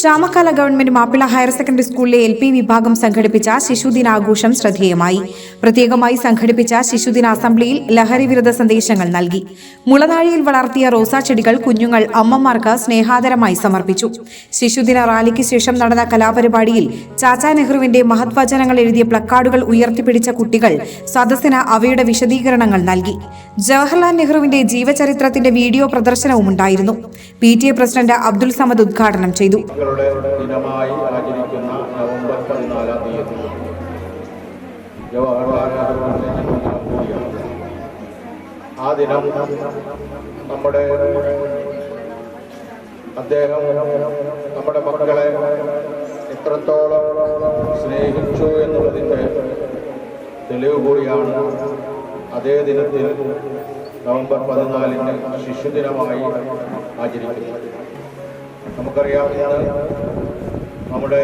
Chamakkala government Mappila higher secondary സ്കൂളിലെ L P വിഭാഗം സംഘടിപ്പിച്ച ശിശുദിനാഘോഷം ശ്രദ്ധേയമായി. പ്രത്യേകമായി സംഘടിപ്പിച്ച ശിശുദിന അസംബ്ലിയിൽ ലഹരി വിരുദ്ധ സന്ദേശങ്ങൾ നൽകി. മുളനാഴിയിൽ വളർത്തിയ റോസാ ചെടികൾ കുഞ്ഞുങ്ങൾ അമ്മമാർക്ക് സ്നേഹാദരമായി സമർപ്പിച്ചു. ശിശുദിന റാലിക്ക് ശേഷം നടന്ന കലാപരിപാടിയിൽ ചാച്ചാ നെഹ്റുവിന്റെ മഹത്വചനങ്ങൾ എഴുതിയ പ്ലക്കാർഡുകൾ ഉയർത്തിപ്പിടിച്ച കുട്ടികൾ സദസ്സിന് അവയുടെ വിശദീകരണങ്ങൾ നൽകി. ജവഹർലാൽ നെഹ്റുവിന്റെ ജീവചരിത്രത്തിന്റെ വീഡിയോ പ്രദർശനവും ഉണ്ടായിരുന്നു P T A president Abdul Samad ഉദ്ഘാടനം ചെയ്തു. കുട്ടികളുടെ ദിനമായി ആചരിക്കുന്ന നവംബർ പതിനാലാം തീയതി. ആ ദിനം നമ്മുടെ അദ്ദേഹം നമ്മുടെ മക്കളെ എത്രത്തോളം സ്നേഹിച്ചു എന്നുള്ളതിന്റെ തെളിവ് കൂടിയാണ് അതേ ദിനത്തിൽ നവംബർ പതിനാലിന് ശിശുദിനമായി ആചരിക്കുന്നത്. നമുക്കറിയാം ഇന്ന് നമ്മുടെ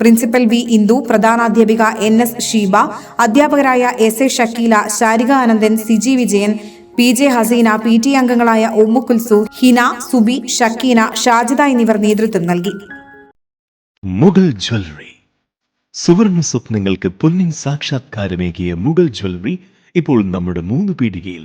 പ്രിൻസിപ്പൽ വി ഇന്ദു പ്രധാനാധ്യാപിക എൻ എസ് ഷീബ അധ്യാപകരായ S A Shakeela Sarika Anandan Siji Vijayan P J Haseena P T അംഗങ്ങളായ ഉമ്മു കുൽസു ഹിന സുബി ഷക്കീന ഷാജിദ എന്നിവർ നേതൃത്വം നൽകി. മുഗൾ ജ്വല്ലറി. സുവർണ സ്വപ്നങ്ങൾക്ക് പൊന്നിൻ സാക്ഷാത്കാരമേകിയ മുഗൾ ജ്വല്ലറി ഇപ്പോൾ നമ്മുടെ മൂന്ന് പീടികയിൽ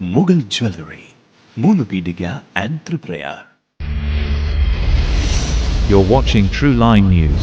മുഗൾ ജ്വല്ലറി മൂന്ന് പീടിക and Triprayar You're watching True Line News.